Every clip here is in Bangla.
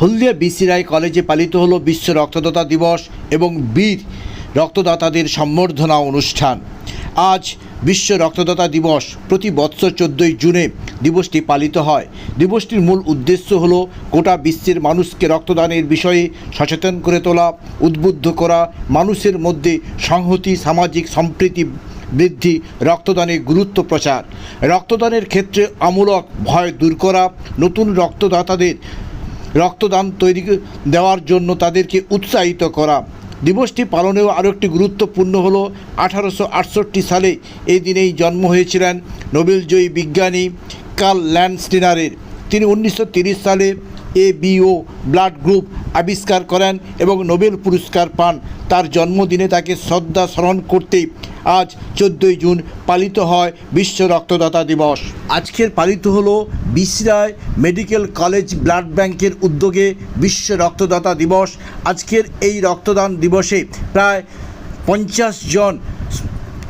হলদিয়া বিসি রায় কলেজে পালিত হলো বিশ্ব রক্তদাতা দিবস এবং বীর রক্তদাতাদের সম্বর্ধনা অনুষ্ঠান। আজ বিশ্ব রক্তদাতা দিবস। প্রতি বৎসর চোদ্দোই জুনে দিবসটি পালিত হয়। দিবসটির মূল উদ্দেশ্য হলো গোটা বিশ্বের মানুষকে রক্তদানের বিষয়ে সচেতন করে তোলা, উদ্বুদ্ধ করা, মানুষের মধ্যে সংহতি, সামাজিক সম্প্রীতি বৃদ্ধি রক্তদানের গুরুত্ব প্রচার। রক্তদানের ক্ষেত্রে আমূলক ভয় দূর করা, নতুন রক্তদাতাদের রক্তদান তৈরি দেওয়ার জন্য তাদেরকে উৎসাহিত করা। দিবসটি পালনেও আরও একটি গুরুত্বপূর্ণ হল, আঠারোশো আটষট্টি সালে এই দিনেই জন্ম হয়েছিলেন নোবেলজয়ী বিজ্ঞানী কার্ল ল্যান্ডস্টিনারের তিনি উনিশশো সালে এ বিও ব্লাড গ্রুপ আবিষ্কার করেন এবং নোবেল পুরস্কার পান। তার জন্মদিনে তাকে শ্রদ্ধা স্মরণ করতেই আজ চোদ্দোই জুন পালিত হয় বিশ্ব রক্তদাতা দিবস। আজকের পালিত হলো বিশ্রায় মেডিকেল কলেজ ব্লাড ব্যাংকের উদ্যোগে বিশ্ব রক্তদাতা দিবস। আজকের এই রক্তদান দিবসে প্রায় পঞ্চাশ জন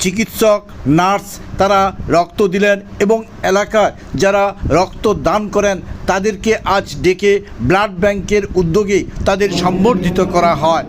চিকিৎসক, নার্স তারা রক্ত দিলেন এবং এলাকার যারা রক্ত দান করেন তাদেরকে আজ ডেকে ব্লাড ব্যাংকের উদ্যোগে তাদের সম্বর্ধিত করা হয়।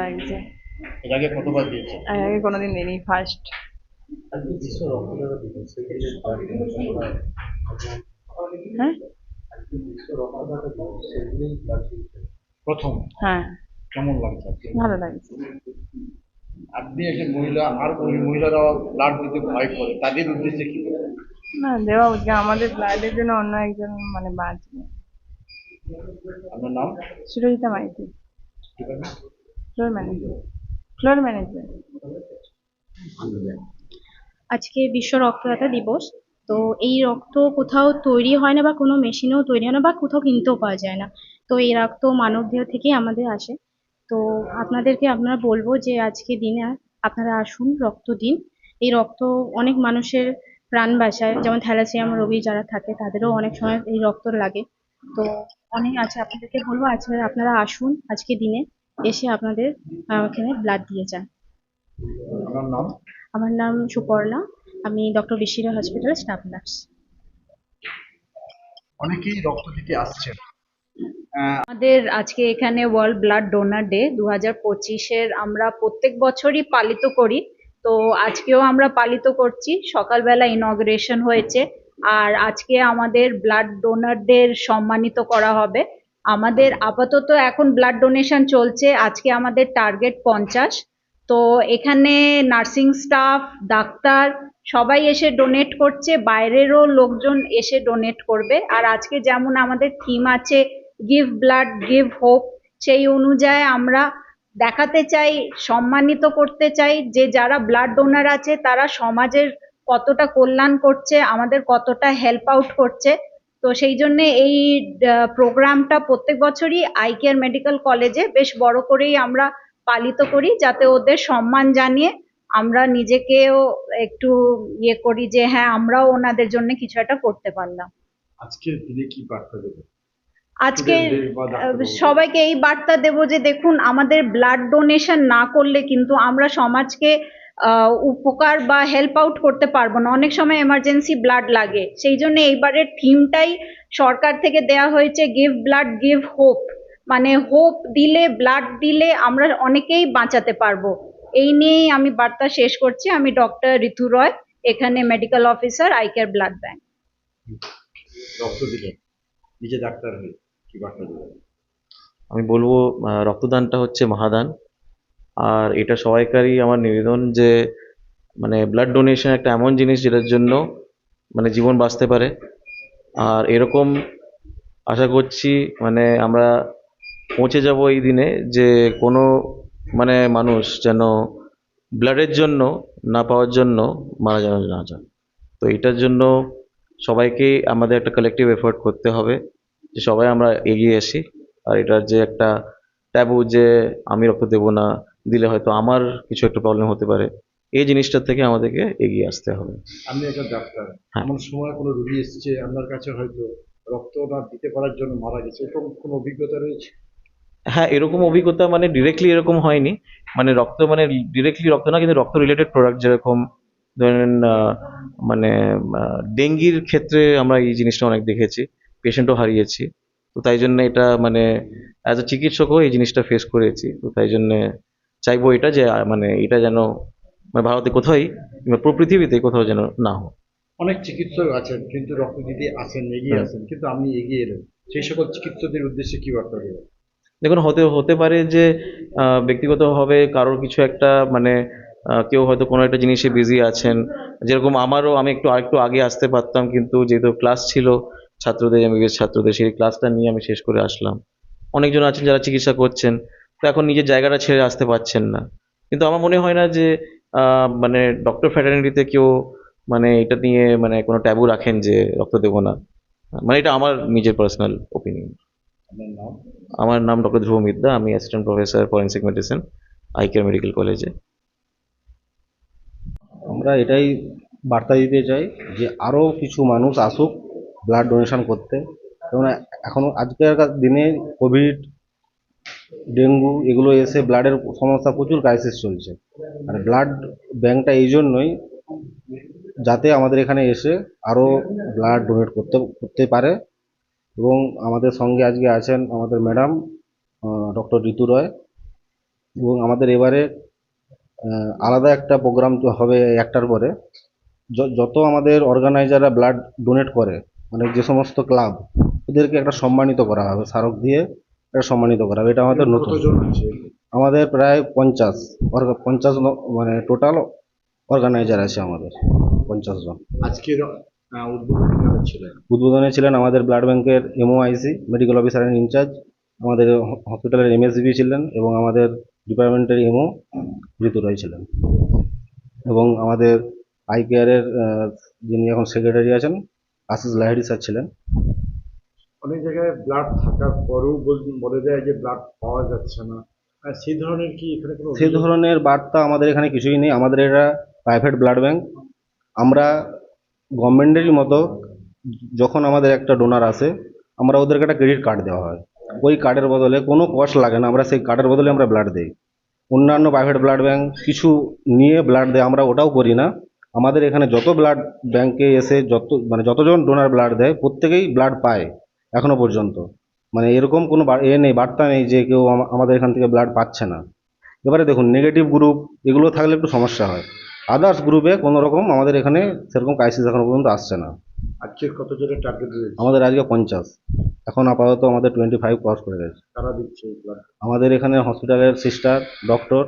লাগছে। এর আগে কতবার দিয়েছে? আর আগে কোনোদিন দিইনি ফার্স্ট হ্যাঁ? প্রথম? হ্যাঁ। কেমন লাগছে ভালো লাগছে। আপনি একজন মহিলা আর ওই মহিলারা ব্লাড দিতে ভয় করে তাদের উদ্দেশ্যে কি না দেওয়া উচিত। আমাদের ব্লাডের জন্য অন্য একজন মানে বাঁচবে। আপনার নাম? সুরজিতা মাইতি। ঠিক আছে। ফ্লোর ম্যানেজার ফ্লোর ম্যানেজার আজকে বিশ্ব রক্তদাতা দিবস, তো এই রক্ত কোথাও তৈরি হয় না বা কোনো মেশিনেও তৈরি হয় না বা কোথাও কিনতেও পাওয়া যায় না। তো এই রক্ত মানব দেহ থেকেই আমাদের আসে। তো আপনাদেরকে আপনারা বলব যে আজকে দিনে আপনারা আসুন, রক্ত দিন। এই রক্ত অনেক মানুষের প্রাণ বাঁচায়। যেমন থ্যালাসিয়াম রোগী যারা থাকে, তাদেরও অনেক সময় এই রক্ত লাগে। তো অনেক আছে, আপনাদেরকে বলব আজকে আপনারা আসুন আজকে দিনে। এসে আপনাদের এখানে ব্লাড দিয়ে যান। আমার নাম? সুপর্ণা। আমি ডক্টর বিশিরা হসপিটাল স্টাফ নার্স অনেকেই রক্ত দিতে আসছেন। আমাদের আজকে এখানে ওয়ার্ল্ড ব্লাড ডোনার ডে দু হাজার পঁচিশের আমরা প্রত্যেক বছরই পালিত করি। তো আজকেও আমরা পালিত করছি। সকালবেলা ইনগ্রেশন হয়েছে। আর আজকে আমাদের ব্লাড ডোনারদের সম্মানিত করা হবে। আমাদের আপাতত এখন ব্লাড ডোনেশন চলছে। আজকে আমাদের টার্গেট পঞ্চাশ। তো এখানে নার্সিং স্টাফ ডাক্তার, সবাই এসে ডোনেট করছে। বাইরেরও লোকজন এসে ডোনেট করবে। আর আজকে যেমন আমাদের থিম আছে গিভ ব্লাড গিভ হোপ সেই অনুযায়ী আমরা দেখাতে চাই, সম্মানিত করতে চাই যে যারা ব্লাড ডোনার আছে, তারা সমাজের কতটা কল্যাণ করছে, আমাদের কতটা হেল্প আউট করছে। তো সেই জন্য এই প্রোগ্রামটা প্রত্যেক বছরই আই কেয়ার মেডিকেল কলেজে বেশ বড় করেই আমরা পালিত করি যাতে ওদের সম্মান জানিয়ে আমরা নিজেকেও একটু ইয়ে করি যে হ্যাঁ আমরাও ওনাদের জন্য কিছু একটা করতে পারলাম। আজকের দিনে কি বার্তা দেবেন? আজকে সবাইকে এই বার্তা দেবো যে দেখুন আমাদের ব্লাড ডোনেশন না করলে কিন্তু আমরা সমাজকে উপকার বা হেল্প আউট করতে পারব না। অনেক সময় এমার্জেন্সি ব্লাড লাগে। সেই জন্য এইবারের থিমটাই সরকার থেকে দেয়া হয়েছে গিভ ব্লাড গিভ হোপ মানে হোপ দিলে ব্লাড দিলে আমরা অনেকেই বাঁচাতে পারব। এই নিয়েই আমি বার্তা শেষ করছি। আমি ডক্টর ঋতু রয় এখানে medical officer ICARE blood bank রক্ত দিলেন নিজে ডাক্তার হয়ে কি বার্তা দেবেন? আমি বলব রক্তদানটা হচ্ছে মহাদান। আর এটা সবাইকারই আমার নিবেদন যে মানে ব্লাড ডোনেশন একটা এমন জিনিস যেটার জন্য মানে জীবন বাঁচতে পারে। আর এরকম আশা করছি মানে আমরা পৌঁছে যাব এই দিনে যে কোনো মানে মানুষ যেন ব্লাডের জন্য, না পাওয়ার জন্য মারা যেন না যান তো এটার জন্য সবাইকে আমাদের একটা কালেকটিভ এফোর্ট করতে হবে যে সবাই আমরা এগিয়ে আসি। আর এটার যে একটা ট্যাবু যে আমি রক্ত দেবো না দিলে হয়তো আমার কিছু একটা প্রবলেম হতে পারে। এই জিনিসটা থেকে আমাদেরকে এগিয়ে আসতে হবে। আমি একটা ডাক্তার। হ্যাঁ। এমন সময় কোনো রুগী এসেছে আপনার কাছে হয়তো রক্ত না দিতে পারার জন্য মারা গেছে এরকম কোনো অভিজ্ঞতা রয়েছে? হ্যাঁ এরকম অভিজ্ঞতা মানে ডিরেক্টলি এরকম হয়নি। মানে রক্ত মানে ডিরেক্টলি রক্ত না কিন্তু রক্ত রিলেটেড প্রোডাক্ট যেরকম ধরেন মানে ডেঙ্গির ক্ষেত্রে আমরা এই জিনিসটা অনেক দেখেছি। পেশেন্টও হারিয়েছি। তো তাই জন্য এটা মানে অ্যাজ এ চিকিৎসকও এই জিনিসটা ফেস করেছি। তো তাই জন্য চাইব এটা যে মানে এটা যেন মানে ভারতে কোথাওই পুরো পৃথিবীতে কোথাও যেন না হোক। অনেক চিকিৎসক আছেন কিন্তু রক্ত দিতে আসেন এগিয়ে হুম। আসেন কিন্তু আপনি এগিয়ে এলেন। সেই সকল চিকিৎসকদের উদ্দেশ্যে কি বার্তা দেবেন? দেখুন হতে হতে পারে যে ব্যক্তিগতভাবে কারোর কিছু একটা মানে কেউ হয়তো কোনো একটা জিনিসে বিজি আছেন। যেরকম আমারও আমি একটু আরেকটু আগে আসতে পারতাম কিন্তু যেহেতু ক্লাস ছিল ছাত্রদের এমবিবিএস ছাত্রদের সেই ক্লাসটা নিয়ে আমি শেষ করে আসলাম। অনেকজন আছেন যারা চিকিৎসা করছেন তো এখন নিজের জায়গাটা ছেড়ে আসতে পারছেন না। কিন্তু আমার মনে হয় না যে মানে ডক্টর ফ্যাটার্নিটিতে কেউ মানে এটা নিয়ে মানে কোনো ট্যাবু রাখেন যে রক্ত দেবো না। মানে এটা আমার নিজের পার্সোনাল ওপিনিয়ন আমার নাম ডক্টর ধ্রুব মিদ্দা আমি assistant professor forensic medicine ICARE medical কলেজে আমরা এটাই বার্তা দিতে চাই যে আরও কিছু মানুষ আসুক ব্লাড ডোনেশন করতে। কারণ এখনও আজকের দিনে কোভিড ডেঙ্গু এগুলো এসে ব্লাডের সমস্যা প্রচুর ক্রাইসিস চলছে। আর ব্লাড ব্যাংকটা এই জন্যই যাতে আমাদের এখানে এসে আরও ব্লাড ডোনেট করতে করতে পারে। এবং আমাদের সঙ্গে আজকে আছেন আমাদের ম্যাডাম ডক্টর ঋতু রয়। এবং আমাদের এবারে আলাদা একটা প্রোগ্রাম তো হবে একটার পরে। যত আমাদের অর্গানাইজাররা ব্লাড ডোনেট করে মানে যে সমস্ত ক্লাব ওদেরকে একটা সম্মানিত করা হবে স্মারক দিয়ে একটা সম্মানিত করা হবে। এটা আমাদের নতুন। আমাদের প্রায় পঞ্চাশ। পঞ্চাশ মানে টোটাল অর্গানাইজার আছে আমাদের পঞ্চাশ জন। আজকের আহ, উদ্বোধনী ছিলেন? আমাদের ব্লাড ব্যাংকের এমওআইসি মেডিকেল অফিসার ইনচার্জ আমাদের হসপিটালের এমএসবি ছিলেন এবং আমাদের ডিপার্টমেন্টের এমও ঋতু রায় ছিলেন। এবং আমাদের আই কেয়ারের যিনি এখন সেক্রেটারি আছেন আশিস লাহিড়ি স্যার ছিলেন। অনেক জায়গায় ব্লাড থাকার পরেও বল- দেয় যে ব্লাড পাওয়া যাচ্ছে না। আর সেই ধরনের কি এখানে কোনো সেই ধরনের বার্তা আমাদের এখানে কিছুই নেই। আমাদের এটা প্রাইভেট ব্লাড ব্যাংক আমরা গভর্নমেন্টেরই মতো যখন আমাদের একটা ডোনার আসে আমরা ওদেরকে একটা ক্রেডিট কার্ড দেওয়া হয়। ওই কার্ডের বদলে কোনো কস্ট লাগে না। আমরা সেই কার্ডের বদলে আমরা ব্লাড দিই। অন্যান্য প্রাইভেট ব্লাড ব্যাংক কিছু নিয়ে ব্লাড দেয় আমরা ওটাও করি না। আমাদের এখানে যত ব্লাড ব্যাংকে এসে যত মানে যতজন ডোনার ব্লাড দেয় প্রত্যেকেই ব্লাড পায় এখনও পর্যন্ত। মানে এরকম কোনো এ নেই বার্তা নেই যে কেউ আমাদের এখান থেকে ব্লাড পাচ্ছে না। এবারে দেখুন নেগেটিভ গ্রুপ এগুলো থাকলে একটু সমস্যা হয়। আদার্স গ্রুপে কোনো রকম আমাদের এখানে সেরকম ক্রাইসিস এখনও পর্যন্ত আসছে না। আজকের কত জনের টার্গেট রয়েছে? আমাদের আজকে পঞ্চাশ। এখন আপাতত আমাদের টোয়েন্টি ফাইভ ক্রস করে গেছে। তারা দিচ্ছে আমাদের এখানে হসপিটালের সিস্টার ডক্টর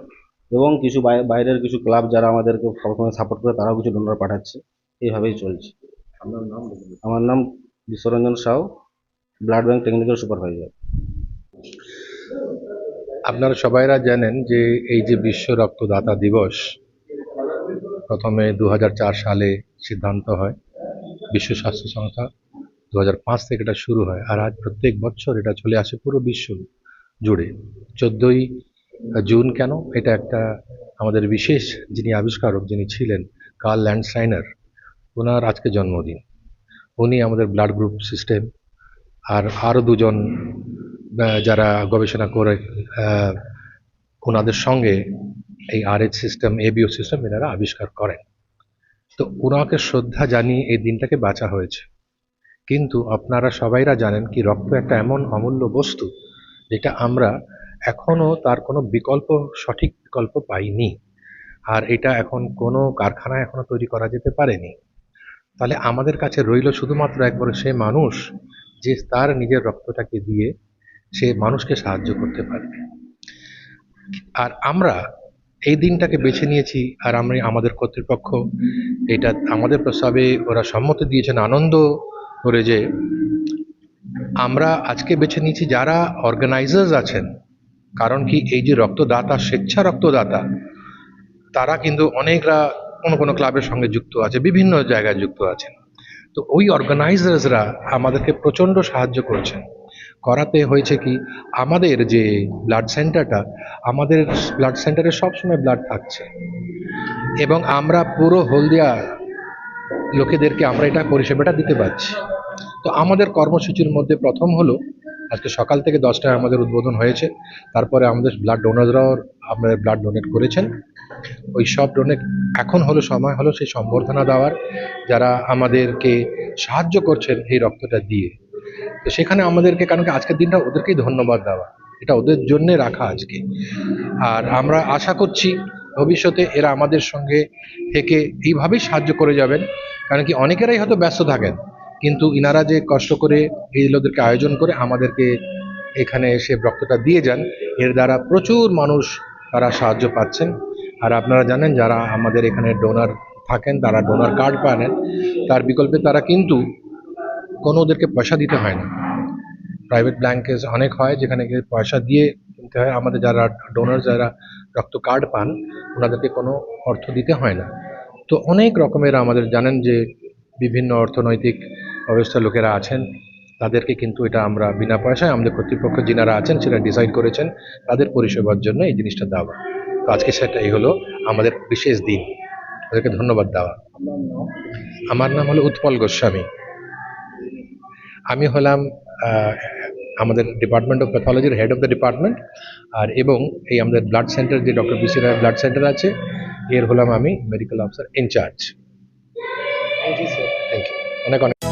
এবং কিছু বাই- বাইরের কিছু ক্লাব যারা আমাদেরকে সবসময় সাপোর্ট করে তারাও কিছু ডোনার পাঠাচ্ছে। এইভাবেই চলছে। আপনার নাম আমার নাম Biswaranjan Sau blood bank technical supervisor আপনারা সবাইরা জানেন যে এই যে বিশ্ব রক্তদাতা দিবস প্রথমে দু হাজার চার সালে সিদ্ধান্ত হয় বিশ্ব স্বাস্থ্য সংস্থা দু হাজার পাঁচ থেকে এটা শুরু হয়। আর আজ প্রত্যেক বছর এটা চলে আসে পুরো বিশ্ব জুড়ে। চোদ্দোই জুন কেন? এটা একটা আমাদের বিশেষ যিনি আবিষ্কারক, যিনি ছিলেন কার্ল ল্যান্ডস্টাইনার ওনার আজকে জন্মদিন। উনি আমাদের ব্লাড গ্রুপ সিস্টেম, আর আরও দুজন যারা গবেষণা করে ওনাদের সঙ্গে এই আরএইচ সিস্টেম এবিও সিস্টেম এনারা আবিষ্কার করেন। তো ওনাকে শ্রদ্ধা জানিয়ে এই দিনটাকে বাঁচা হয়েছে। কিন্তু আপনারা সবাইরা জানেন কি, রক্ত একটা এমন অমূল্য বস্তু, যেটা আমরা এখনও তার কোনো বিকল্প, সঠিক বিকল্প পাইনি। আর এটা এখন কোনো কারখানায় এখনও তৈরি করা যেতে পারেনি। তাহলে আমাদের কাছে রইল শুধুমাত্র একবার সে মানুষ যে তার নিজের রক্তটাকে দিয়ে সে মানুষকে সাহায্য করতে পারবে। আর আমরা এই দিনটাকে বেছে নিয়েছি আর আমি, আমাদের কর্তৃপক্ষ এটা আমাদের প্রস্তাবে ওরা সম্মতি দিয়েছেন আনন্দ করে যে আমরা আজকে বেছে নিয়েছি যারা অর্গানাইজার্স আছেন কারণ কি এই যে রক্তদাতা স্বেচ্ছা রক্তদাতা তারা কিন্তু অনেকরা কোনো কোনো ক্লাবের সঙ্গে যুক্ত আছে, বিভিন্ন জায়গায় যুক্ত আছেন। তো ওই অর্গানাইজার্সরা আমাদেরকে প্রচণ্ড সাহায্য করছেন। করাতে হয়েছে কি, আমাদের যে ব্লাড সেন্টারটা আমাদের ব্লাড সেন্টারে সবসময় ব্লাড থাকছে। এবং আমরা পুরো হলদিয়া লোকেদেরকে আমরা এটা পরিষেবাটা দিতে পারছি। তো আমাদের কর্মসূচির মধ্যে প্রথম হলো আজকে সকাল থেকে দশটায় আমাদের উদ্বোধন হয়েছে। তারপরে আমাদের ব্লাড ডোনাররাও আমাদের ব্লাড ডোনেট করেছেন। ওই সব ডোনেট এখন হলো সময় হলো সেই সম্বর্ধনা দেওয়ার, যারা আমাদেরকে সাহায্য করছেন এই রক্তটা দিয়ে। তো সেখানে আমাদেরকে, কারণ কি আজকের দিনটা ওদেরকেই ধন্যবাদ দেওয়া। এটা ওদের জন্যে রাখা আজকে। আর আমরা আশা করছি ভবিষ্যতে এরা আমাদের সঙ্গে থেকে এইভাবেই সাহায্য করে যাবেন। কারণ কি অনেকেরাই হয়তো ব্যস্ত থাকেন। কিন্তু ইনারা যে কষ্ট করে এই লোকদেরকে আয়োজন করে আমাদেরকে এখানে এসে রক্তটা দিয়ে যান, এর দ্বারা প্রচুর মানুষ তারা সাহায্য পাচ্ছেন। আর আপনারা জানেন, যারা আমাদের এখানে ডোনার থাকেন, তারা ডোনার কার্ড পানেন তার বিকল্পে তারা কিন্তু কোনো ওদেরকে পয়সা দিতে হয় না। প্রাইভেট ব্ল্যাঙ্কেজ অনেক হয়, যেখানে গিয়ে পয়সা দিয়ে কিনতে হয়। আমাদের যারা ডোনার যারা রক্ত কার্ড পান, ওনাদেরকে কোনো অর্থ দিতে হয় না। তো অনেক রকমের আমাদের জানেন যে বিভিন্ন অর্থনৈতিক অবস্থার লোকেরা আছেন তাদেরকে কিন্তু এটা আমরা বিনা পয়সায় আমাদের কর্তৃপক্ষ যিনারা আছেন সেটা ডিসাইড করেছেন তাদের পরিষেবার জন্য এই জিনিসটা দেওয়া। তো আজকে সেটাই হলো আমাদের বিশেষ দিন। ওদেরকে ধন্যবাদ দেওয়া। আমার নাম হলো উৎপল গোস্বামী। আমি হলাম আমাদের ডিপার্টমেন্ট অফ প্যাথোলজির হেড অফ দ্য ডিপার্টমেন্ট আর এবং এই আমাদের ব্লাড সেন্টার যে doctor BC Roy blood centre আছে এর হলাম আমি medical officer in charge thank you অনেক অনেক